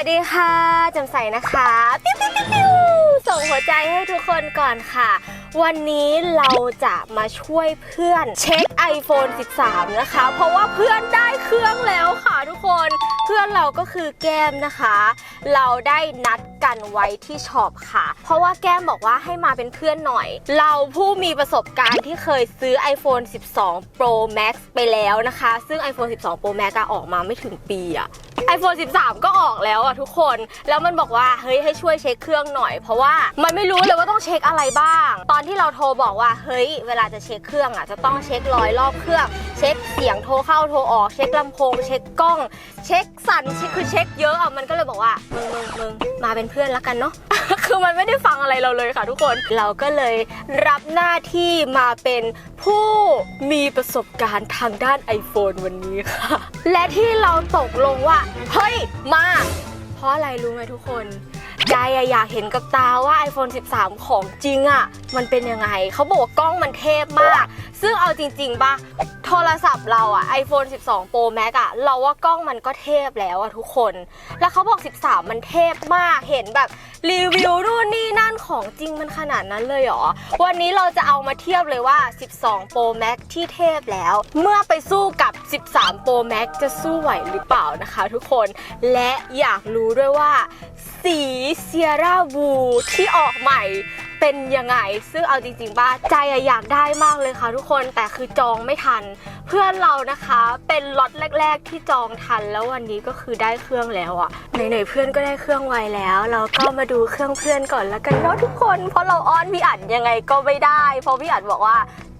วัสดีค่ะจำใส่นะคะปิ้วปิ้วปิ้วปิ้วส่งหัวใจให้ทุกคนก่อนค่ะ วันนี้เราจะมาช่วยเพื่อนเช็ค iPhone 13 นะคะ เพราะว่าเพื่อนได้เครื่องแล้วค่ะทุกคนเพื่อนเราก็คือแก้มนะคะ เราได้นัดกันไว้ที่ช็อปค่ะ เพราะว่าแก้มบอกว่าให้มาเป็นเพื่อนหน่อย เราผู้มีประสบการณ์ที่เคยซื้อ iPhone 12 Pro Max ไปแล้วนะคะ ซึ่ง iPhone 12 Pro Max ออกมาไม่ถึงปีอะ iPhone 13 ก็ออกแล้วอะทุกคน แล้วมันบอกว่าเฮ้ยให้ช่วยเช็คเครื่องหน่อย เพราะว่ามันไม่รู้เลยว่าต้องเช็คอะไรบ้าง ตอนที่เราโทรบอกว่าเฮ้ยเวลาจะเช็คเครื่องอะจะต้องเช็ครอยรอบเครื่อง เช็คเสียงโทรเข้าโทรออกเช็คลำโพง เช็คกล้อง เช็คสั่นคคือเช็คเยอะอะมันก็เลยบอกว่ามึงมึงมึงมาเป็นเพื่อนแล้วกันเนาะ คือมันไม่ได้ฟังอะไรเราเลยค่ะทุกคน เราก็เลยรับหน้าที่มาเป็นผู้มีประสบการณ์ทางด้าน iPhone วันนี้ค่ะ และที่เราตกลงว่า เฮ้ย มา เพราะอะไรรู้ไหมทุกคน ใจอะอยากเห็นกับตาว่า iPhone 13 ของจริงอะมันเป็นยังไง เขาบอกว่ากล้องมันเทพมาก ซึ่งเอาจริงๆป่ะโทรศัพท์เราอะ iPhone 12 Pro Max อะเราว่ากล้องมันก็เทพแล้วอะทุกคน แล้วเขาบอก 13 มันเทพมาก เห็นแบบรีวิวนู่นนี่นั่นของจริงมันขนาดนั้นเลยเหรอ วันนี้เราจะเอามาเทียบเลยว่า 12 Pro Max ที่เทพแล้ว เมื่อไปสู้กับ 13 Pro Max จะสู้ไหวหรือเปล่านะคะ ทุกคน และอยากรู้ด้วยว่า สีเซียร่าบูที่ออกใหม่เป็นยังไง ซึ่งเอาจริงๆบ้าใจอะอยากได้มากเลยค่ะทุกคนแต่คือจองไม่ทัน เพื่อนเรานะคะเป็นล็อตแรก ๆ ที่จองทันแล้ววันนี้ก็คือได้เครื่องแล้วอะไหนๆเพื่อนก็ได้เครื่องไวแล้ว เราก็มาดูเครื่องเพื่อนก่อนแล้วกันเนาะทุกคนเพราะเราอ้อนพี่อัดยังไงก็ไม่ได้ เพราะพี่อัดบอกว่า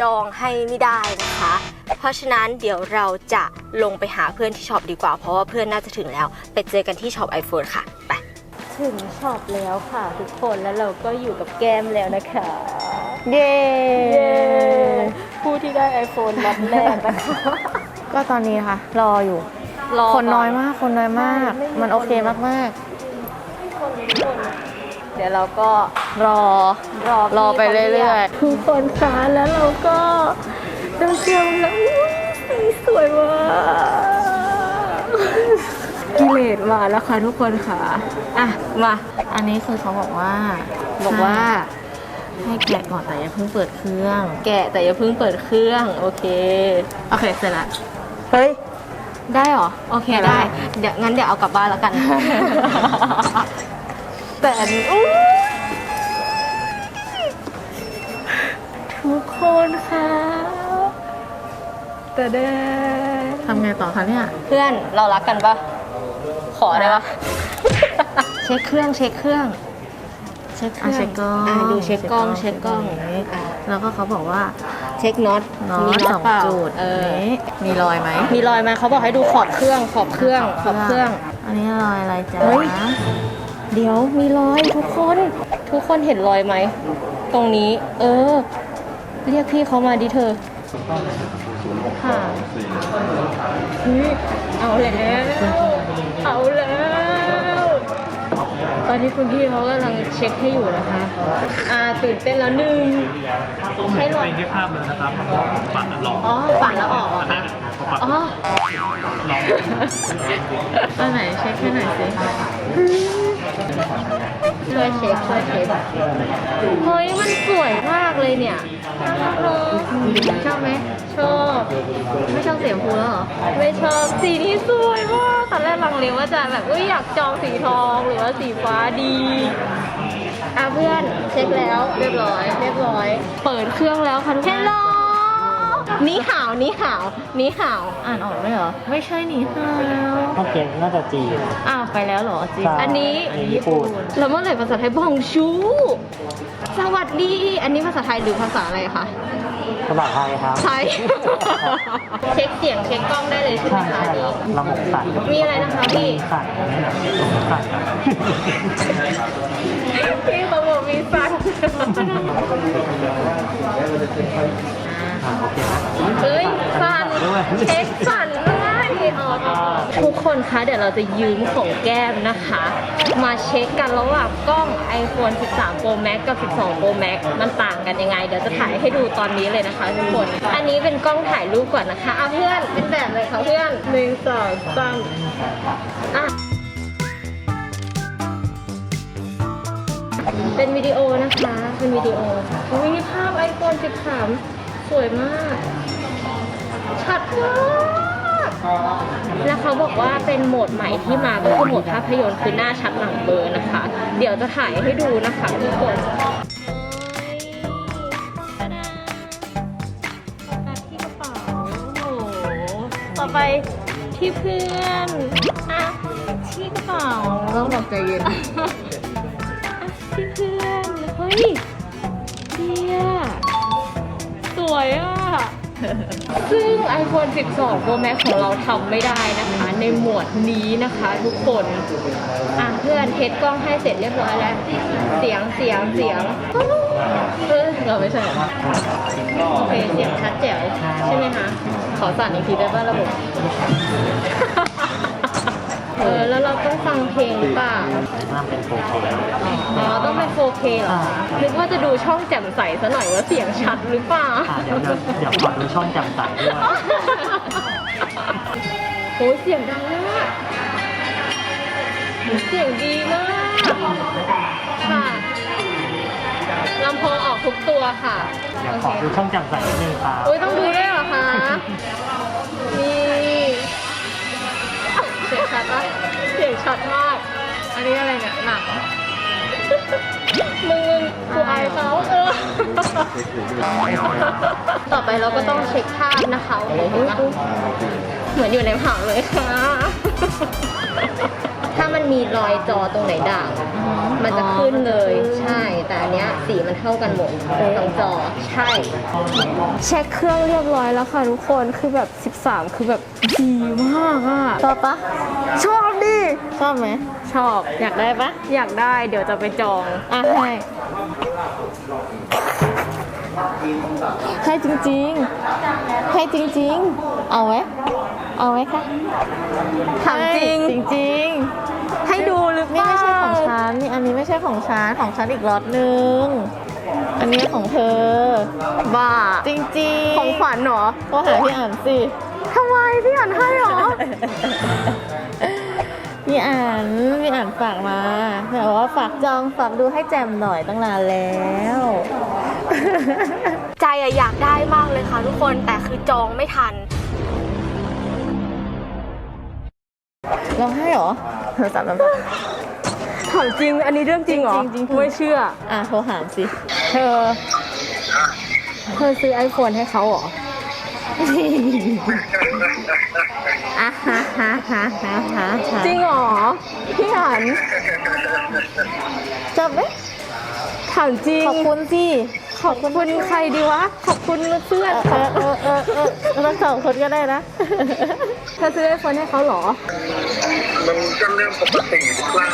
จองให้ไม่ได้นะคะ เพราะฉะนั้นเดี๋ยวเราจะลงไปหาเพื่อนที่ช็อปดีกว่า เพราะว่าเพื่อนน่าจะถึงแล้ว ไปเจอกันที่ช็อป iPhone ค่ะ ไป ถึงช็อปแล้วค่ะทุกคนแล้วเราก็อยู่กับแก้มแล้วนะคะ เย้ผู้ที่ได้ iPhone นัดแรกนะคะ ก็ตอนนี้นะคะรออยู่ รอคนน้อยมาก คนน้อยมาก ใช่ไม่มี มันโอเคมากเดี๋ยวเราก็ๆ รอ รอรอไปเรื่อยๆ ทุกคนคะแล้วเราก็ได้เชียวแล้วอุ๊ยสีสวยมา กกิเลสมาแล้วค่ะทุกคนค่ะ อะ มา อันนี้คือเขาบอกว่า บอกว่า ให้แกะก่อนแต่อย่าเพิ่งเปิดเครื่อง แกะแต่อย่าเพิ่งเปิดเครื่อง โอเค โอเค เสร็จละ เฮ้ย ได้เหรอ โอเคได้ได้เดี๋ยวงั้นเดี๋ยวเอากลับบ้านแล้วกัน แต่อันนี้อุ๊ยทุกคนค่ะแต่ได้ทำไงต่อคะเนี่ย เพื่อนเรารักกันปะข อได้ปะเช็คเครื่องเช็คเครื่อง เช็คเคอะรื่องเช็คกล้องอะดูเช็คกล้องเช็คกล้อง อะแล้วก็เขาบอกว่า เช็คน็อตน็อมีตสองเปล่าจุดเออ นี้มีรอยไหมมีรอยไหมเขาบอกให้ดูขอบเครื่องขอบเครื่องขอบเครื่อง อันนี้รอยอะไรจ๊ะเฮ้ย เดี๋ยวมีรอยทุกคน ทุกคนเห็นรอยไหม ตรงนี้ เออ เรียกพี่เขามาดิเธอค่ะเฮ้ยเอาแล้ว เอาแล้ว ตอนนี้คุณพี่เขากำลังเช็คให้อยู่นะคะ อ่าตื่นเต้นแล้วหนึ่งให้ลองที่ภาพเลยนะครับปัดหลอกอ๋อปั่นแล้วออกเหรอนะพอปัดอ๋ออันไหนเช็คให้หน่อยสิ ช่วยเช็คช่วยเช็คเฮ้ยมันสวยมากเลยเนี่ยชอบไหมชอบ ไม่ชอบเสียงพูแล้วเหรอ ไม่ชอบสีนี้สวยมากตอนแรกลังเลว่าจะแบบอุ้ยอยากจองสีทองหรือว่าสีฟ้าดีอะเพื่อนเช็คแล้วเรียบร้อย เรียบร้อย เปิดเครื่องแล้วค่ะทุกคนเฮลโล นี่ห่าวนี่ห่าวนี่ห่าว อ่านออกด้วยเหรอ ไม่ใช่หนีฮาวต้องเก่งน่าจะจีน อ้าวไปแล้วเหรอจริงใช่อันนี้ อันนี้ญี่ปุ่น แล้วเมื่อไหร่ภาษาไทยบองชู สวัสดี อันนี้ภาษาไทยหรือภาษาอะไรคะ ภาษาไทยครับไทย เช็คเสียงเช็คกล้องได้เลยใช่ไหมใช่คะใช่อันคนี้รับระบบสั่นมีอะไรนะคะพี่ สั่นสั่นพี่เขาบอกมีฟันอ่าโอเคนะ เฮ้ยฟันด้วยเช็คฟันด้วยอ๋อทุกคนคะเดี๋ยวเราจะยืมของแก้มนะคะ มาเช็คกันระหว่างกล้อง iPhone 13 Pro Max กับ 12 Pro Max มันต่างกันยังไง เดี๋ยวจะถ่ายให้ดูตอนนี้เลยนะคะทุกคน อันนี้เป็นกล้องถ่ายรูปก่อนนะคะอะเพื่อนเป็นแบบเลยค่ะเพื่อนหนึ่งสองสามอะเป็นวิดีโอนะคะ เป็นวิดีโอวิภาพ iPhone 13 สวยมาก ชัดมากแล้วเขาบอกว่าเป็นโหมดใหม่ที่มาก็คือโหมดภาพยนตร์คือหน้าชัดหลังเบลอร์นะคะ เดี๋ยวจะถ่ายให้ดูนะคะทุกคนที่กระเป๋าโอ้โหต่อไปที่เพื่อนอะที่กระเป๋าต้องบอกใจเย็นที่เพื่อน เฮ้ยเดียสวยอะ ซึ่ง iPhone 12 Pro Max ของเราทำไม่ได้นะคะ ในหมวดนี้นะคะทุกคน อะเพื่อนเทสกล้องให้เสร็จเรียบร้อยแล้ว เสียงเสียงเสียงเออเราไม่ใช่เหรอโอเคเสียงชัดแจ๋วใช่ไหมคะ ขอสั่นอีกทีได้ป่ะระบบ เออแล้วเราต้องฟังเพลงหรือเปล่าห้ามเป็นโฟกัสอ๋อต้องเป็น 4K เหรอคะนึกว่าจะดูช่องแจ่มใสซะหน่อยว่าเสียงชัดหรือเปล่าอ่าเดี๋ยวเดี๋ยวเดี๋ยวขอดูช่องจำใสด้วยโหเสียงดังมากเสียงดีมากค่ะลำโพงออกทุกตัวค่ะเดี๋ยวโอขอเคดูช่องจำใสนิดนึงครับอุ้ยต้องดูด้วยเหรอคะ ชัดปะเสียงชัดมาก อันนี้อะไรเนี่ยหนักเหรอมึงมึงกูอายเขาเออ ต่อไปเราก็ต้องเช็คภาพนะคะโอ้โหเห็นปะเหมือนอยู่ในผังเลยค่ะ ถ้ามันมีรอยจอตรงไหนด่างอะมันจะขึ้นเลย ใช่ แต่อันเนี้ยสีมันเท่ากันหมดทั้งจอ ใช่ เช็คเครื่องเรียบร้อยแล้วค่ะทุกคนคือแบบ 13 คือแบบดีมากอะชอบปะชอบดิชอบไหมชอบ อยากได้ปะอยากได้เดี๋ยวจะไปจองอะให้ให้จริงๆให้จริงๆ เอาไหมเอาไหมคะถามจริงจริงให้ดูหรือๆเปนี่ล่าไม่ใช่ของฉันนี่อันนี้ไม่ใช่ของฉันของฉันอีกล็อตนึง อันนี้ของเธอ บ้าจริงๆของขวัญเหรอก็หาพี่อ่านสิ ทำไมพี่อ่านให้เหรอ พี่อ่านพี่อ่านฝากมาแบบว่าฝากจองฝากดูให้แจมหน่อยตั้งนานแล้ว ใจอะอยากได้มากเลยค่ะทุกคนแต่คือจองไม่ทัน เราให้เหรอโทรศัพท์มันถามจริง อันนี้เรื่องจริงเหรอจริงๆจริงๆไม่เชื่อ อะโทรหามสิ เธอ เธอซื้อไอโฟนให้เขาเหรออะฮะฮะฮะฮะฮะจริงเหรอ พี่หันจบไหมถามจริง ขอบคุณสิ ขอบคุณใครดีวะ ขอบคุณเพื่อนเออเออเออเออเออทั้งสองคนก็ได้นะ เธอซื้อไอโฟนให้เขาเหรอ มันก็เรื่องปกติหรือเปล่า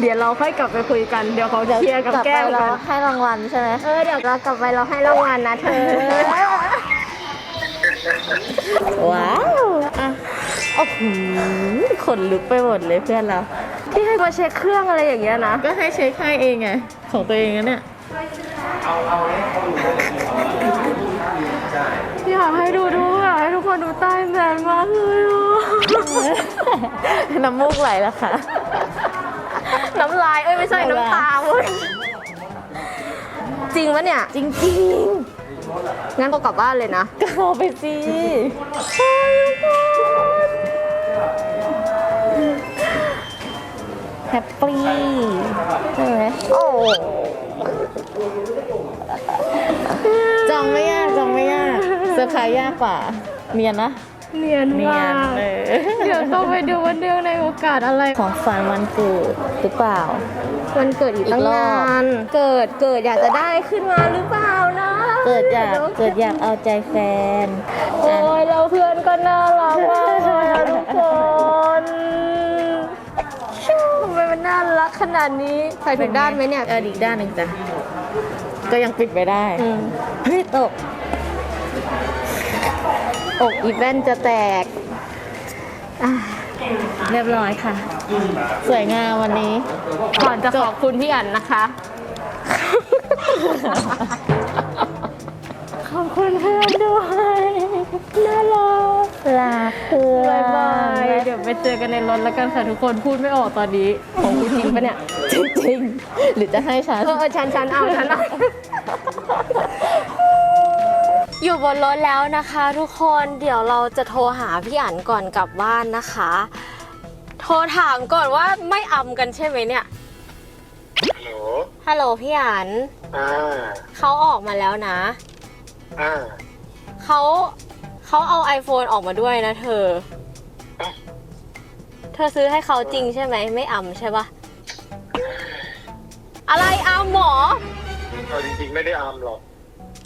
เดี๋ยวเราค่อยกลับไปคุยกัน เดี๋ยวเขาเคลียร์กับแก้มเรากันให้รางวัลใช่ไหมเออเดี๋ยวเรากลับไปเราให้รางวัลนะเธอ ว้าว อะ โอ้โหขนลุกไปหมดเลยเพื่อนเรา ที่ให้มาเช็คเครื่องอะไรอย่างเงี้ยนะ ก็ให้เช็คให้เองไงของตัวเองนะเนี่ยอยากให้ดูดูอยากให้ทุกคนดูใต้แมนมากเลยอะน้ำมูกไหลแล้วค่ะ น้ำลายเอ้ยไม่ใช่น้ำลายน้ำตาเว้ยจริงปะเนี่ยจริงงั้นก็กลับบ้านเลยนะๆก็เอาไปสิ แฮปปี้ใช่ไหมโอ้จองไม่ยากจองไม่ยากเซอร์ไพรส์ยากกว่าเนียนนะเนียนเนียมานกเออเดี๋ยวต้องไปดูวันเดือนในโอกาสอะไร ของฝันวันเกิดหรือเปล่า วันเกิดอีกตั้งอีกรอบนาน เกิดเกิดอยากจะได้ขึ้นมาหรือเปล่านะเกิดอยากเกิดอยากเอาใจแฟน โอ้ยเราเพื่อนก็น่ารักมากเลยอะทุก ขนาดนี้ใส่ถูกด้านไหมเนี่ย เอออีกด้านหนึ่งจ้ะ ก็ยังปิดไม่ได้อืม เฮ้ยตกอกอีแว่นจะแตกอะเรียบร้อยค่ะ สวยงามวันนี้ ก่อนจะขอบคุณพี่อันนะคะ ขอบคุณเพื่อนด้วย น่ารักลาเพื่อบายบาย เดี๋ยวไปเจอกันในรถแล้วกันค่ะทุกคนพูดไม่ออกตอนนี้ของกูจริงปะเนี่ย จริงๆ หรือจะให้ฉันเออเออฉันฉันเอาฉันเอาอยู่บนรถแล้วนะคะ ทุกคนเดี๋ยวเราจะโทรหาพี่อั๋นก่อนกลับบ้านนะคะ โทรถามก่อนว่าไม่อำกันใช่ไหมเนี่ย ฮัลโหล ฮัลโหลพี่อั๋นอ่าเขาออกมาแล้วนะ อ่า เขาเขาเอา iPhone ออกมาด้วยนะเธอเอ้าเธอซื้อให้เขาจริงใช่ไหม ไม่อำใช่ปะอะไรอำหมอเอาจริงๆไม่ได้อามหรอก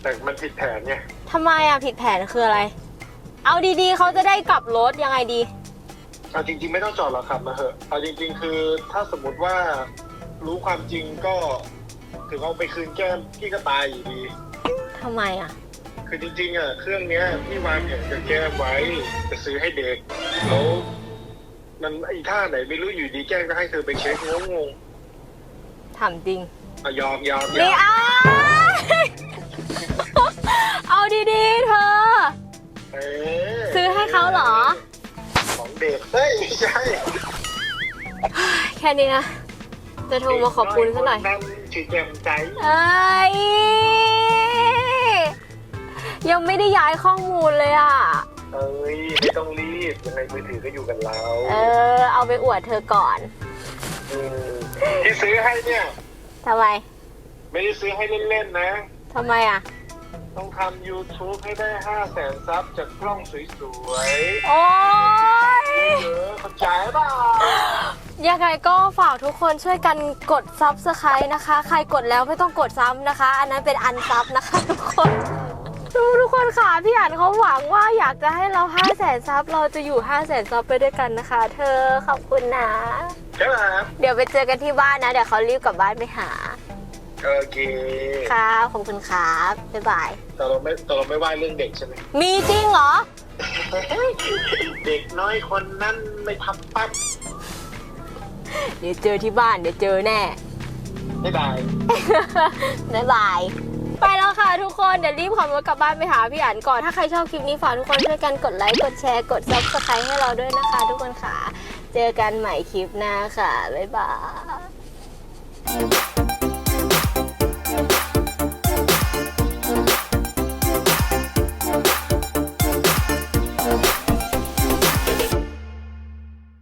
แต่มันผิดแผนไงทำไมอะผิดแผนคืออะไร เอาดีๆ เขาจะได้กลับรถยังไงดี เอาจริง ๆ ไม่ต้องจอดหรอกครับมาเหอะเอาจริง ๆ คือถ้าสมมติว่ารู้ความจริงก็ถึงเอาไปคืนแก้มพี่ก็ตายอยู่ดีทำไมอะ คือจริงๆอะเครื่องเนี้ยพี่วางแผนกับแก้มไว้จะซื้อให้เด็กแล้วมันไอ้ท่าไหนไม่รู้อยู่ดีแก้มก็ให้เธอไปเช็คงงถามจริงๆอะยอมยอมยนี่อมอ้ายเอาดีๆเธอเอ๊ะซื้อให้เขาเหรอ ของเด็กเฮ้ยไม่ใช่แค่นี้นะ จะโทรมาขอบคุณซะหน่อย นั่นชื่อแจ่มใจ เอ้ย ยังไม่ได้ย้ายข้อมูลเลยอะ เอ้ยไม่ต้องรีบยังไงมือถือก็อยู่กับเราเออ เอาไปอวดเธอก่อนมที่ซื้อให้เนี่ยทำไมไม่ได้ซื้อให้เล่นๆนะ ทำไมอะ ต้องทำ YouTube ให้ได้ห้าแสนซับจากกล้องสวยโอ๊ย ๆเออเข้าใจเปล่ายังไงก็ฝากทุกคนช่วยกันกดซับสไครต์นะคะ ใครกดแล้วไม่ต้องกดซ้ำนะคะ อันนั้นเป็นอันซับนะคะทุกคน ดูทุกคนค่ะ พี่อันเขาหวังว่าอยากจะให้เรา5 0 0แสนซับเราจะอยู่5 0 0แสนซับไปด้วยกันนะคะ เธอขอบคุณนะ ใช่ไหมครับเดี๋ยวไปเจอกันที่บ้านนะ เดี๋ยวเขารีบกลับบ้านไปหาโอเคครับขอบคุณครับบ๊ายบายแต่เราไม่แต่เราไม่ว่าเรื่องเด็กใช่ไหมมีจริงเหรอ เด็กน้อยคนนั้นไม่ทำปั๊บเดี๋ยวเจอที่บ้านเดี๋ยวเจอแน่ไม่ได้บ๊ายบาย ไปแล้วค่ะทุกคน เดี๋ยวรีบขับรถกลับบ้านไปหาพี่อันก่อน ถ้าใครชอบคลิปนี้ฝากทุกคนช่วยกันกดไลค์ กดแชร์ กดซับสไครต์ให้เราด้วยนะคะ ทุกคนค่ะ เจอกันใหม่คลิปหน้าค่ะ บ๊ายบาย